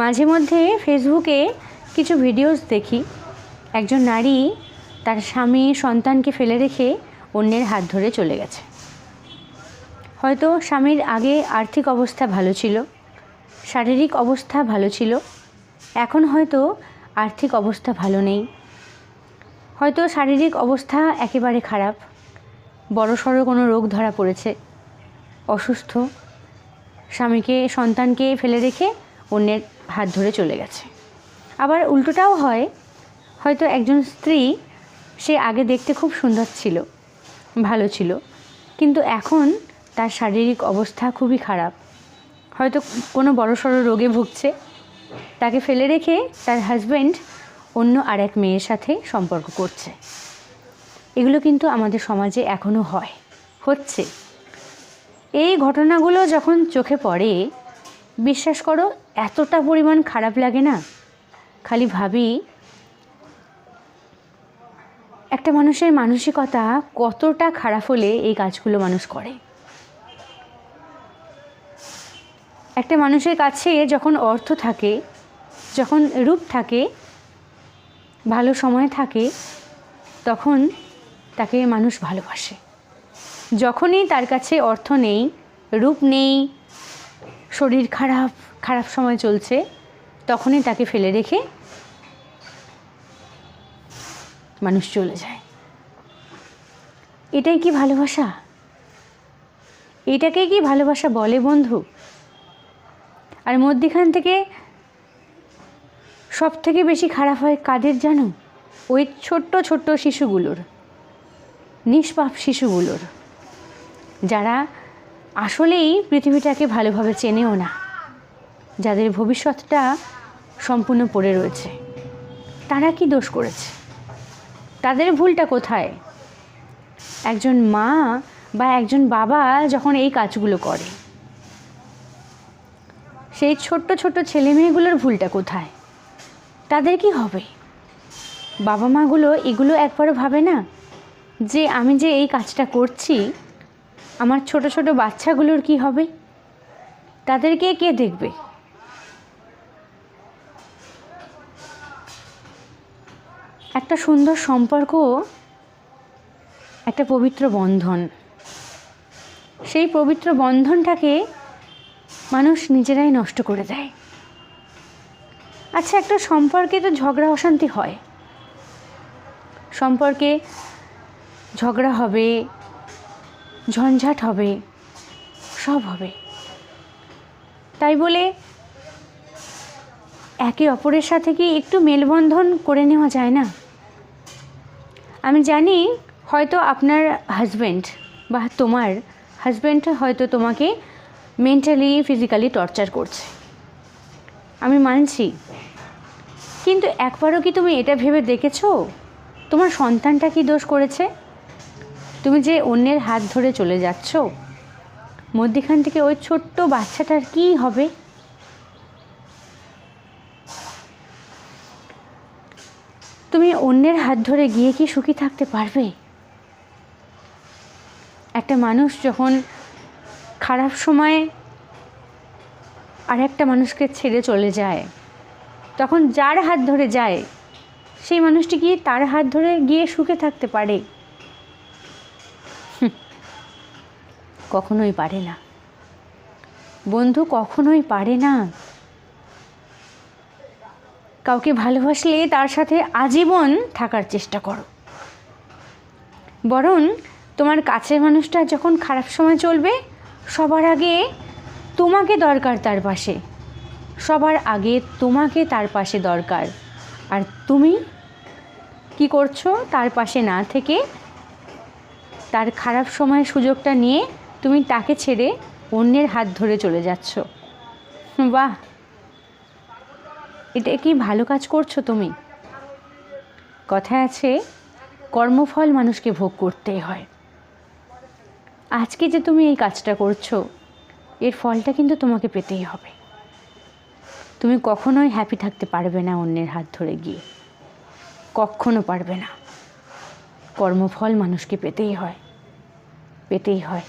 মাঝে মধ্যে ফেসবুকে কিছু ভিডিওস দেখি। একজন নারী তার স্বামী সন্তানকে ফেলে রেখে অন্যের হাত ধরে চলে গেছে। হয়তো স্বামীর আগে আর্থিক অবস্থা ভালো ছিল, শারীরিক অবস্থা ভালো ছিল, এখন হয়তো আর্থিক অবস্থা ভালো নেই। হয়তো শারীরিক অবস্থা একেবারে খারাপ, বড়সড় কোনো রোগ ধরা পড়েছে, অসুস্থ, স্বামীকে, সন্তানকে ফেলে রেখে অন্যের হাত ধরে চলে গেছে। আবার উল্টোটাও হয়, হয়তো একজন স্ত্রী সে আগে দেখতে খুব সুন্দর ছিল, ভালো ছিল, কিন্তু এখন তার শারীরিক অবস্থা খুবই খারাপ। হয়তো কোনো বড়সড় রোগে ভুগছে, তাকে ফেলে রেখে তার হাজব্যান্ড অন্য আর এক মেয়ের সাথে সম্পর্ক করছে। এগুলো কিন্তু আমাদের সমাজে এখনও হয়, হচ্ছে। এই ঘটনাগুলো যখন চোখে পড়ে বিশ্বাস করো, এতটা পরিমাণ খারাপ লাগে না? খালি ভাবি, একটা মানুষের মানসিকতা কতটা খারাপ হলে এই কাজগুলো মানুষ করে? একটা মানুষের কাছে যখন অর্থ থাকে, যখন রূপ থাকে, ভালো সময় থাকে, তখন তাকে মানুষ ভালোবাসে। যখনই তার কাছে অর্থ নেই, রূপ নেই শরীর খারাপ খারাপ সময় চলছে, তখনই তাকে ফেলে রেখে মানুষ চলে যায়। এটাই কি ভালোবাসা? এটাকে কি ভালোবাসা বলে বন্ধু? আর মধ্যিখান থেকে সব থেকে বেশি খারাপ হয় কাদের জানো? ওই ছোট্ট ছোট্ট শিশুগুলোর, নিষ্পাপ শিশুগুলোর, যারা আসলেই পৃথিবীটাকে ভালোভাবে চেনেও না। যাদের ভবিষ্যৎটা সম্পূর্ণ পড়ে রয়েছে, তারা কি দোষ করেছে? তাদের ভুলটা কোথায়? একজন মা বা একজন বাবা যখন এই কাজগুলো করে, সেই ছোট্ট ছোট্ট ছেলে মেয়েগুলোর ভুলটা কোথায়? তাদের কি হবে? বাবা মাগুলো এগুলো একবারও ভাবে না যে, আমি যে এই কাজটা করছি আমার ছোট ছোট বাচ্চাগুলোর কি হবে? তাদেরকে কে দেখবে? একটা সুন্দর সম্পর্ক, একটা পবিত্র বন্ধন। সেই পবিত্র বন্ধনটাকে মানুষ নিজেরাই নষ্ট করে দেয়। আচ্ছা একটা সম্পর্কে তো ঝগড়া অশান্তি হয়। সম্পর্কে ঝগড়া হবে ঝঞ্ঝাট হবে, সব হবে। তাই বলে একে অপরের সাথে কি একটু মেলবন্ধন করে নেওয়া যায় না? আমি জানি হয়তো আপনার হাজব্যান্ড বা তোমার হাজব্যান্ড হয়তো তোমাকে মেন্টালি ফিজিক্যালি টর্চার করছে। আমি মানছি। কিন্তু একবারও কি তুমি এটা ভেবে দেখেছ? তোমার সন্তানটা কি দোষ করেছে? তুমি যে অন্যের হাত ধরে চলে যাচ্ছ, মধ্যিখান থেকে ওই ছোট্ট বাচ্চাটার কি হবে? তুমি অন্যের হাত ধরে গিয়ে কি সুখী থাকতে পারবে? একটা মানুষ যখন খারাপ সময়ে আর একটা মানুষকে ছেড়ে চলে যায়, তখন যার হাত ধরে যায়, সেই মানুষটি গিয়ে তার হাত ধরে গিয়ে সুখে থাকতে পারে? কখনোই পারে না। বন্ধু, কখনোই পারে না। কাউকে ভালোবাসলে তার সাথে আজীবন থাকার চেষ্টা করো। বরং তোমার কাছের মানুষটা যখন খারাপ সময় চলবে, সবার আগে তোমাকে দরকার তার পাশে। সবার আগে তোমাকে তার পাশে দরকার। আর তুমি কি করছ তার পাশে না থেকে তার খারাপ সময়ের সুযোগটা নিয়ে তুমি তাকে ছেড়ে অন্যের হাত ধরে চলে যাচ্ছ। বাহ! এটা কি ভালো কাজ করছ তুমি? কথায় আছে, কর্মফল মানুষকে ভোগ করতেই হয়। আজকে যে তুমি এই কাজটা করছ, এর ফলটা কিন্তু তোমাকে পেতেই হবে। তুমি কখনোই হ্যাপি থাকতে পারবে না অন্যের হাত ধরে গিয়ে। কখনো পারবে না। কর্মফল মানুষকে পেতেই হয়। পেতেই হয়।